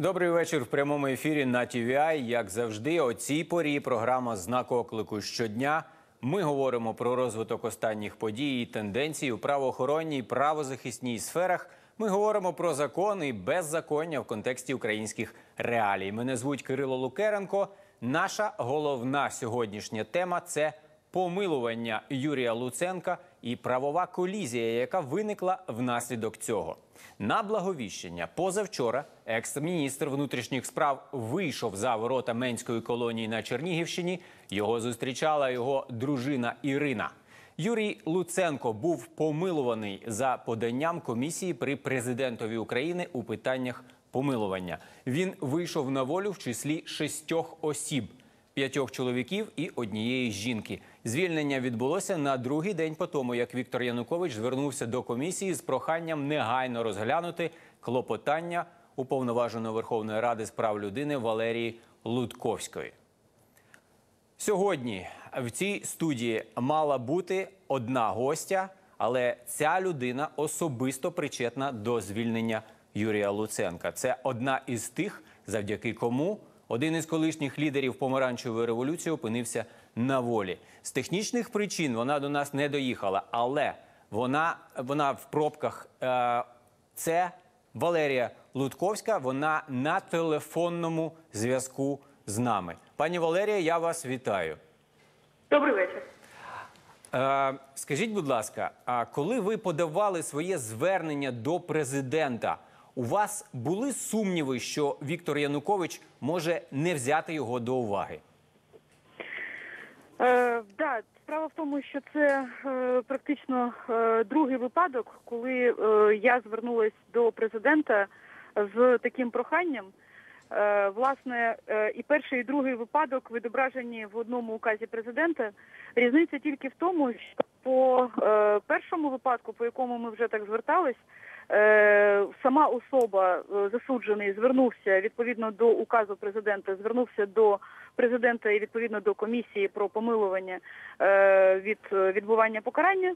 Добрий вечір в прямому ефірі на TVI. Як завжди, о цій порі програма знак оклику щодня. Ми говоримо про розвиток останніх подій і тенденцій у правоохоронній, правозахисній сферах. Ми говоримо про закони і беззаконня в контексті українських реалій. Мене звуть Кирило Лукеренко. Наша головна сьогоднішня тема це помилування Юрія Луценка і правова колізія, яка виникла внаслідок цього. На благовіщення позавчора екс-міністр внутрішніх справ вийшов за ворота Менської колонії на Чернігівщині. Його зустрічала його дружина Ірина. Юрій Луценко був помилуваний за поданням комісії при президентові України у питаннях помилування. Він вийшов на волю в числі шістьох осіб п'ятьох чоловіків і однієї жінки. Звільнення відбулося на другий день по тому, як Віктор Янукович звернувся до комісії з проханням негайно розглянути клопотання уповноваженої Верховної Ради з прав людини Валерії Лутковської. Сьогодні в цій студії мала бути одна гостя, але ця людина особисто причетна до звільнення Юрія Луценка. Це одна із тих, завдяки кому один із колишніх лідерів помаранчевої революції опинився на волі. З технічних причин вона до нас не доїхала, але вона, вона в пробках. Е, це Валерія Лутковська. Вона на телефонному зв'язку з нами. Пані Валерія, я вас вітаю. Добрий вечір. Е, скажіть, будь ласка, а коли ви подавали своє звернення до президента, у вас були сумніви, що Віктор Янукович може не взяти його до уваги? Е, да, справа в тому, що це е, практично е, другий випадок, коли е, я звернулася до президента з таким проханням. Е, власне, е, і перший, і другий випадок відображені в одному указі президента. Різниця тільки в тому, що по е, першому випадку, по якому ми вже так звертались, сама особа е, засуджений звернувся відповідно до указу президента, звернувся до президента і відповідно до комісії про помилування е, від е, відбування покарання.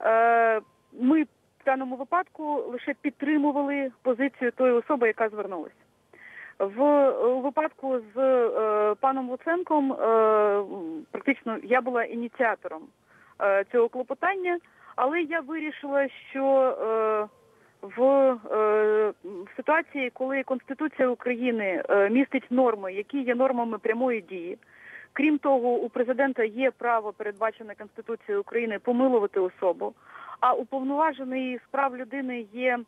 Е, ми в даному випадку лише підтримували позицію тої особи, яка звернулася. В е, випадку з е, паном Луценком е, практично я була ініціатором е, цього клопотання, але я вирішила, що е, в, е, в ситуації, коли Конституція України е, містить норми, які є нормами прямої дії. Крім того, у президента є право, передбачене Конституцією України, помилувати особу, а уповноважений з прав людини є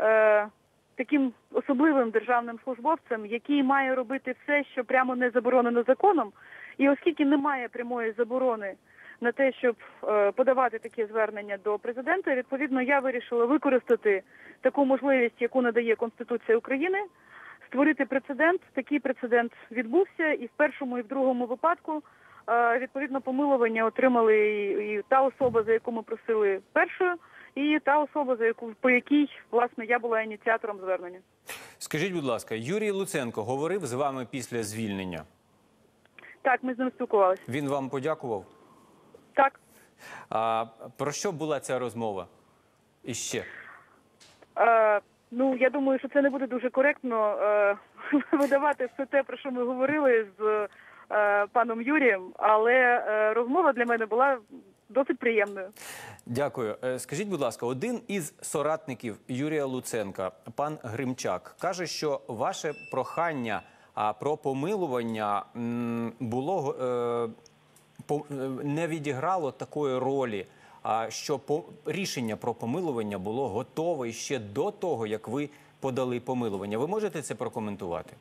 е, таким особливим державним службовцем, який має робити все, що прямо не заборонено законом. І оскільки немає прямої заборони на те, щоб е, подавати такі звернення до президента, відповідно, я вирішила використати таку можливість, яку надає Конституція України, створити прецедент. Такий прецедент відбувся, і в першому, і в другому випадку е, відповідно помилування отримали і, і та особа, за яку ми просили першою, і та особа, за яку по якій власне я була ініціатором звернення. Скажіть, будь ласка, Юрій Луценко говорив з вами після звільнення. Так, ми з ним спілкувалися. Він вам подякував. Так. А про що була ця розмова? І ще Е, ну, я думаю, що це не буде дуже коректно е, видавати все те, про що ми говорили з е, паном Юрієм, але е, розмова для мене була досить приємною. Дякую. Е, Скажіть, будь ласка, один із соратників Юрія Луценка, пан Гримчак, каже, що ваше прохання про помилування було е, не відіграло такої ролі. Що рішення про помилування було готове ще до того, як ви подали помилування. Ви можете це прокоментувати?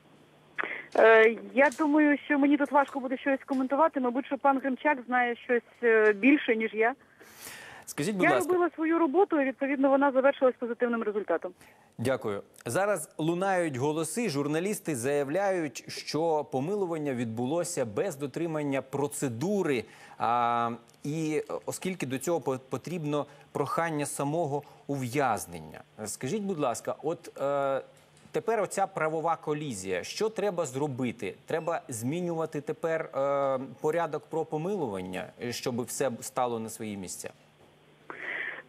Е, я думаю, що мені тут важко буде щось коментувати. Мабуть, що пан Гримчак знає щось е, більше, ніж я. Скажіть, будь Я ласка, робила свою роботу, і відповідно вона завершилась позитивним результатом. Дякую. Зараз лунають голоси. Журналісти заявляють, що помилування відбулося без дотримання процедури. А, і оскільки до цього потрібно прохання самого ув'язнення. Скажіть, будь ласка, от е, тепер оця правова колізія. Що треба зробити? Треба змінювати тепер е, порядок про помилування, щоб все стало на свої місця.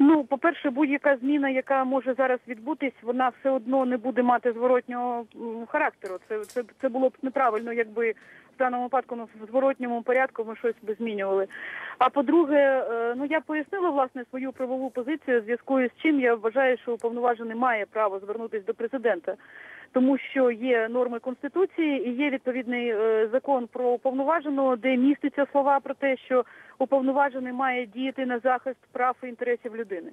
Ну, по-перше, будь-яка зміна, яка може зараз відбутись, вона все одно не буде мати зворотнього характеру. Це, це, це було б неправильно, якби в даному випадку ну, в зворотньому порядку ми щось би змінювали. А по-друге, е, ну я пояснила власне свою правову позицію, в зв'язку з чим я вважаю, що уповноважений має право звернутися до президента. Тому що є норми конституції і є відповідний е, закон про уповноваженого, де містяться слова про те, що уповноважений має діяти на захист прав і інтересів людини.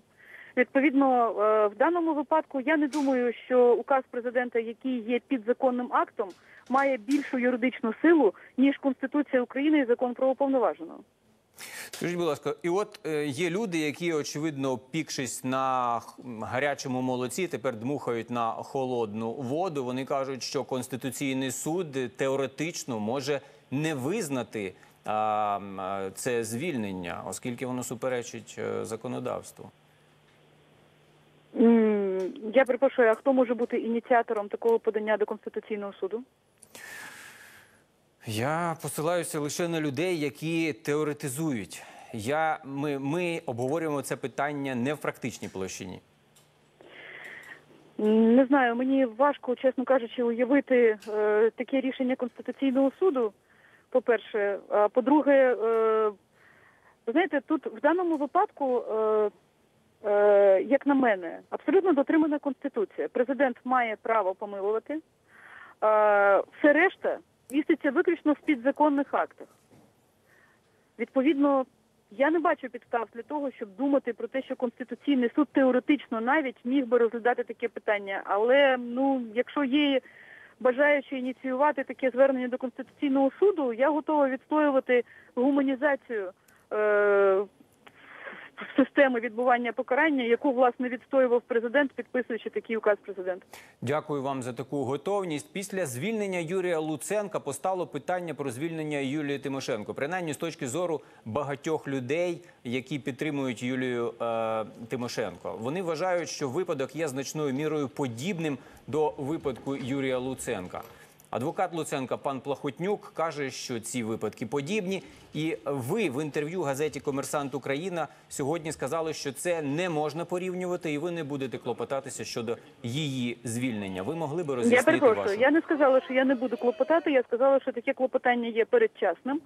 Відповідно, е, в даному випадку я не думаю, що указ президента, який є підзаконним актом, має більшу юридичну силу ніж Конституція України і закон про уповноваженого. Скажіть, будь ласка, і от е, є люди, які очевидно пікшись на гарячому молоці, тепер дмухають на холодну воду. Вони кажуть, що конституційний суд теоретично може не визнати це звільнення, оскільки воно суперечить е, законодавству. Я перепрошую, а хто може бути ініціатором такого подання до Конституційного суду? Я посилаюся лише на людей, які теоретизують. Я, ми, ми обговорюємо це питання не в практичній площині. Не знаю, мені важко, чесно кажучи, уявити е, таке рішення Конституційного суду. По-перше, а по-друге, е, ви знаєте, тут в даному випадку, е, е, як на мене, абсолютно дотримана конституція. Президент має право помилувати. Е, все решта міститься виключно в підзаконних актах. Відповідно, я не бачу підстав для того, щоб думати про те, що Конституційний суд теоретично навіть міг би розглядати таке питання. Але ну, якщо є бажаючи ініціювати таке звернення до Конституційного суду, я готова відстоювати гуманізацію е- системи відбування покарання, яку власне відстоював президент, підписуючи такий указ президента. Дякую вам за таку готовність. Після звільнення Юрія Луценка постало питання про звільнення Юлії Тимошенко. Принаймні, з точки зору багатьох людей, які підтримують Юлію е, Тимошенко. Вони вважають, що випадок є значною мірою подібним до випадку Юрія Луценка. Адвокат Луценка пан Плахотнюк каже, що ці випадки подібні. І ви в інтерв'ю газеті Комерсант Україна сьогодні сказали, що це не можна порівнювати, і ви не будете клопотатися щодо її звільнення. Ви могли би Я роз'яснити перепрошую, вашу я не сказала, що я не буду клопотати. Я сказала, що таке клопотання є передчасним.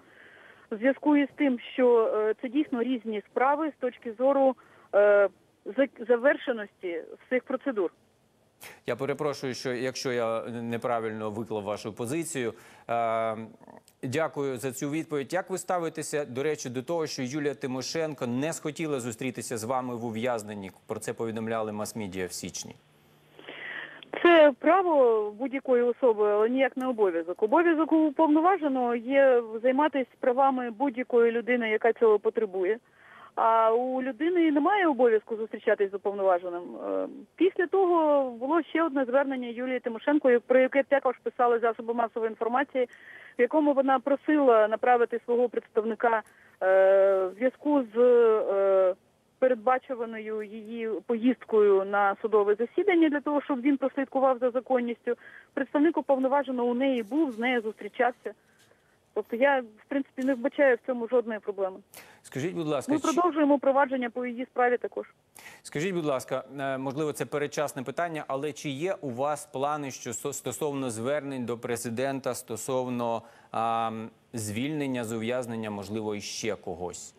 В зв'язку із тим, що е, це дійсно різні справи з точки зору е, завершеності всіх процедур. Я перепрошую, що якщо я неправильно виклав вашу позицію. Е, дякую за цю відповідь. Як ви ставитеся, до речі, до того, що Юлія Тимошенко не схотіла зустрітися з вами в ув'язненні? Про це повідомляли мас-медіа в січні. Це право будь-якої особи, але ніяк не обов'язок. Обов'язок уповноваженого є займатися правами будь-якої людини, яка цього потребує. А у людини немає обов'язку зустрічатись з уповноваженим. Е, Після того було ще одне звернення Юлії Тимошенко, про яке також писали засоби масової інформації, в якому вона просила направити свого представника е, в зв'язку з е, передбачуваною її поїздкою на судове засідання для того, щоб він прослідкував за законністю. Представник уповноваженого у неї був, з нею зустрічався. Тобто я, в принципі, не вбачаю в цьому жодної проблеми. Скажіть, будь ласка, Ми чи- продовжуємо провадження по її справі також. Скажіть, будь ласка, е, можливо, це передчасне питання, але чи є у вас плани що стосовно звернень до президента стосовно а, звільнення з ув'язнення, можливо, іще когось?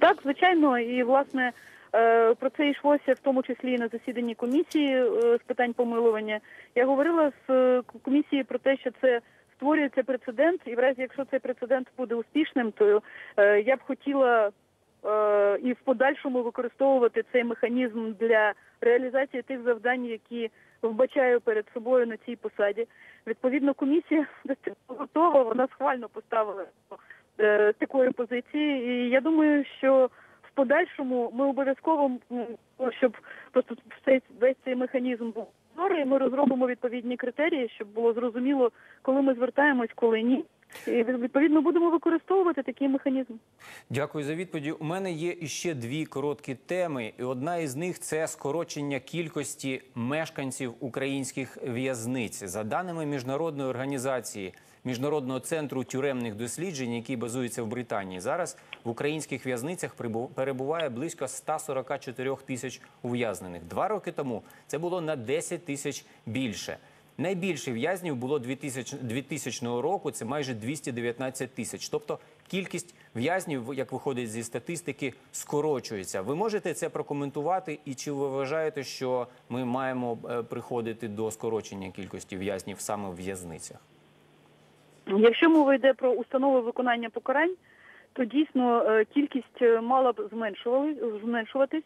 Так, звичайно, і власне е, про це йшлося в тому числі і на засіданні комісії е, з питань помилування. Я говорила з комісією про те, що це створюється прецедент, і в разі, якщо цей прецедент буде успішним, то е, я б хотіла е, і в подальшому використовувати цей механізм для реалізації тих завдань, які вбачаю перед собою на цій посаді. Відповідно, комісія готова, вона схвально поставила е, такої позиції. І я думаю, що в подальшому ми обов'язково, щоб просто весь цей механізм був прозорий, ми розробимо відповідні критерії, щоб було зрозуміло, коли ми звертаємось, коли ні. І відповідно будемо використовувати такий механізм. Дякую за відповіді. У мене є іще дві короткі теми, і одна із них це скорочення кількості мешканців українських в'язниць. За даними міжнародної організації міжнародного центру тюремних досліджень, який базується в Британії. Зараз в українських в'язницях перебуває близько 144 тисяч ув'язнених. Два роки тому це було на 10 тисяч більше. Найбільше в'язнів було 2000, 2000 року. Це майже 219 тисяч. Тобто кількість в'язнів, як виходить зі статистики, скорочується. Ви можете це прокоментувати? І чи ви вважаєте, що ми маємо е, приходити до скорочення кількості в'язнів саме в в'язницях? Якщо мова йде про установи виконання покарань, то дійсно е, кількість е, мала б зменшуватись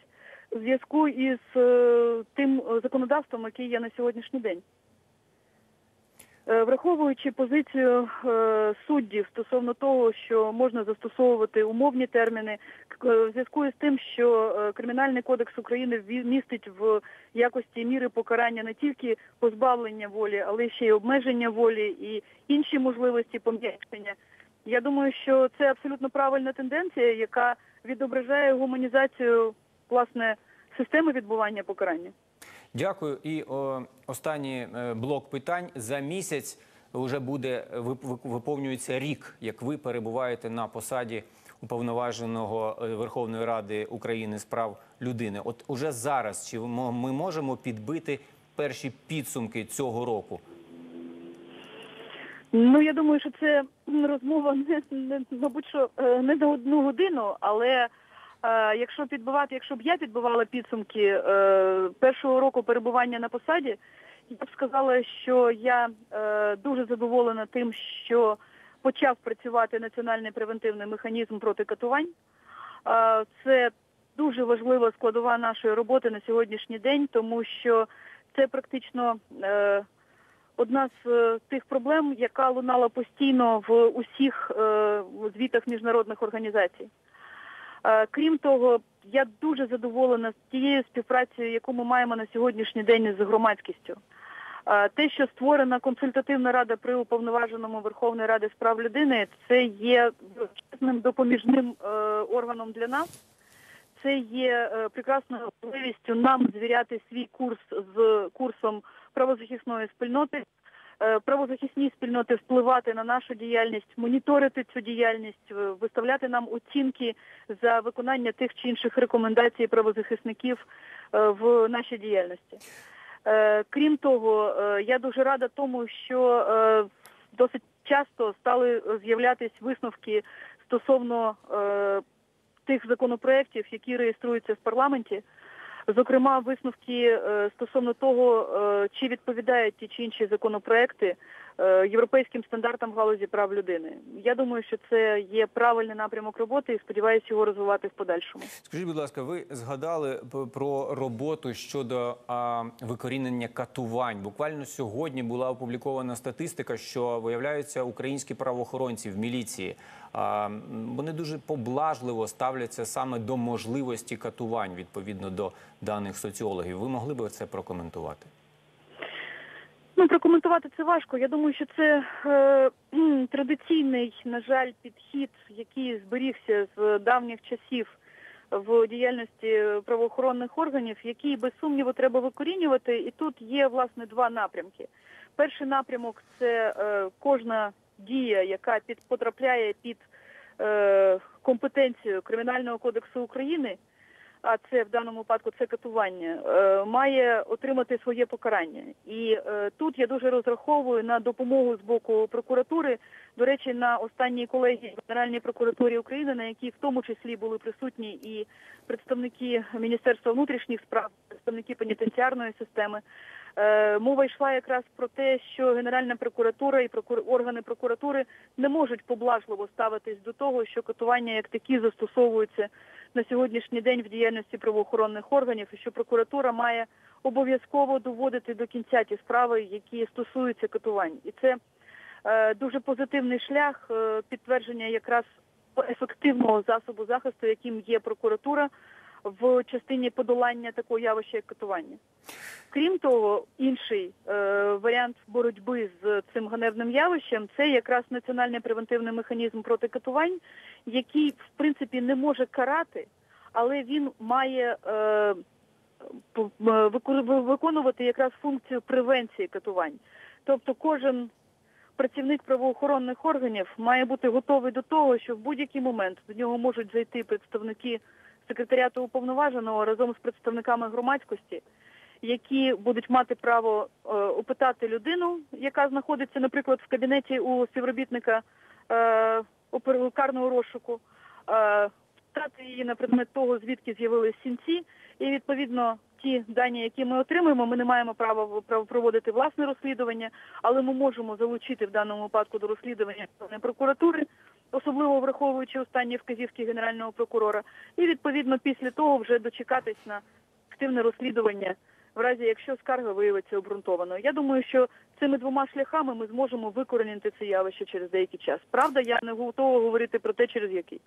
в зв'язку із е, тим законодавством, яке є на сьогоднішній день. Е, Враховуючи позицію е, суддів стосовно того, що можна застосовувати умовні терміни, е, в зв'язку із тим, що Кримінальний кодекс України містить в якості міри покарання не тільки позбавлення волі, але ще й обмеження волі і інші можливості пом'якшення. Я думаю, що це абсолютно правильна тенденція, яка відображає гуманізацію власне системи відбування покарання. Дякую. І о, останній е, блок питань за місяць вже буде вип- вип- виповнюється рік, як ви перебуваєте на посаді уповноваженого е, Верховної Ради України з прав людини. От уже зараз чи ми можемо підбити перші підсумки цього року? Ну я думаю, що це розмова не, мабуть, що е, не за одну годину, але якщо підбивати, якщо б я підбивала підсумки е, першого року перебування на посаді, я б сказала, що я е, дуже задоволена тим, що почав працювати національний превентивний механізм проти катувань. Е, це дуже важлива складова нашої роботи на сьогоднішній день, тому що це практично. Е, одна з е, тих проблем, яка лунала постійно в усіх е, звітах міжнародних організацій. Е, Крім того, я дуже задоволена тією співпрацею, яку ми маємо на сьогоднішній день з громадськістю. Е, Те, що створена консультативна рада при уповноваженому Верховної Ради з прав людини, це є величезним допоміжним е, органом для нас. Це є прекрасною можливістю нам звіряти свій курс з курсом правозахисної спільноти, правозахисні спільноти впливати на нашу діяльність, моніторити цю діяльність, е, виставляти нам оцінки за виконання тих чи інших рекомендацій правозахисників е, в нашій діяльності. Е, Крім того, е, я дуже рада тому, що е, досить часто стали з'являтись висновки стосовно е, тих законопроєктів, які реєструються в парламенті. Зокрема, висновки е, стосовно того, е, чи відповідають ті чи інші законопроекти європейським стандартам в галузі прав людини. Я думаю, що це є правильний напрямок роботи і сподіваюся його розвивати в подальшому. Скажіть, будь ласка, ви згадали про роботу щодо а, викорінення катувань. Буквально сьогодні була опублікована статистика, що виявляються українські правоохоронці в міліції. А, вони дуже поблажливо ставляться саме до можливості катувань відповідно до даних соціологів. Ви могли б це прокоментувати? Прокоментувати це важко. Я думаю, що це е, традиційний, на жаль, підхід, який зберігся з давніх часів в діяльності правоохоронних органів, який без сумніву треба викорінювати. І тут є власне два напрямки. Перший напрямок це е, кожна дія, яка під потрапляє під е, компетенцію Кримінального кодексу України. А це в даному випадку це катування, е, має отримати своє покарання. І е, тут я дуже розраховую на допомогу з боку прокуратури. До речі, на останній колегії Генеральній прокуратурі України, на якій в тому числі були присутні і представники Міністерства внутрішніх справ, представники пенітенціарної системи. Е, Мова йшла якраз про те, що Генеральна прокуратура і органи прокуратури не можуть поблажливо ставитись до того, що катування як такі застосовуються на сьогоднішній день в діяльності правоохоронних органів, що прокуратура має обов'язково доводити до кінця ті справи, які стосуються катувань. І це е, дуже позитивний шлях е, підтвердження якраз ефективного засобу захисту, яким є прокуратура в частині подолання такого явища, як катування. Крім того, інший е, варіант боротьби з цим ганебним явищем це якраз національний превентивний механізм проти катувань, який в принципі не може карати, але він має е, виконувати якраз функцію превенції катувань. Тобто кожен працівник правоохоронних органів має бути готовий до того, що в будь-який момент до нього можуть зайти представники секретаріату уповноваженого разом з представниками громадськості, які будуть мати право е, опитати людину, яка знаходиться, наприклад, в кабінеті у співробітника е, карного розшуку, е, питати її на предмет того, звідки з'явились сінці, і відповідно ті дані, які ми отримуємо, ми не маємо права проводити власне розслідування, але ми можемо залучити в даному випадку до розслідування прокуратури, особливо враховуючи останні вказівки генерального прокурора, і відповідно після того вже дочекатись на активне розслідування, в разі якщо скарга виявиться обґрунтованою. Я думаю, що цими двома шляхами ми зможемо викоренити це явище через деякий час. Правда, я не готова говорити про те, через який.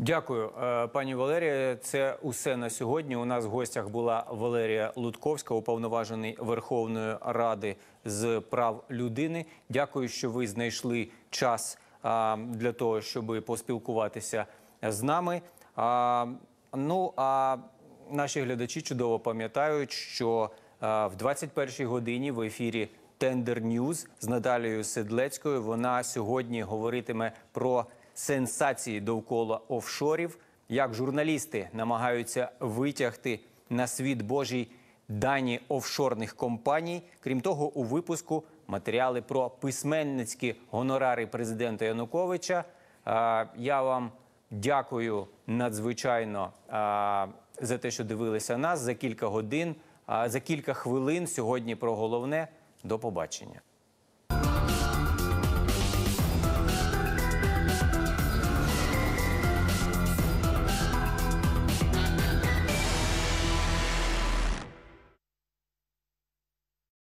Дякую, е, пані Валерія. Це усе на сьогодні. У нас в гостях була Валерія Лутковська, уповноважений Верховної Ради з прав людини. Дякую, що ви знайшли час для того, щоб поспілкуватися з нами. Ну а наші глядачі чудово пам'ятають, що в 21-й годині в ефірі Тендер Ньюз з Наталією Седлецькою. Вона сьогодні говоритиме про сенсації довкола офшорів, як журналісти намагаються витягти на світ Божий дані офшорних компаній. Крім того, у випуску матеріали про письменницькі гонорари президента Януковича. Я вам дякую надзвичайно за те, що дивилися нас за кілька годин. А за кілька хвилин сьогодні про головне. До побачення.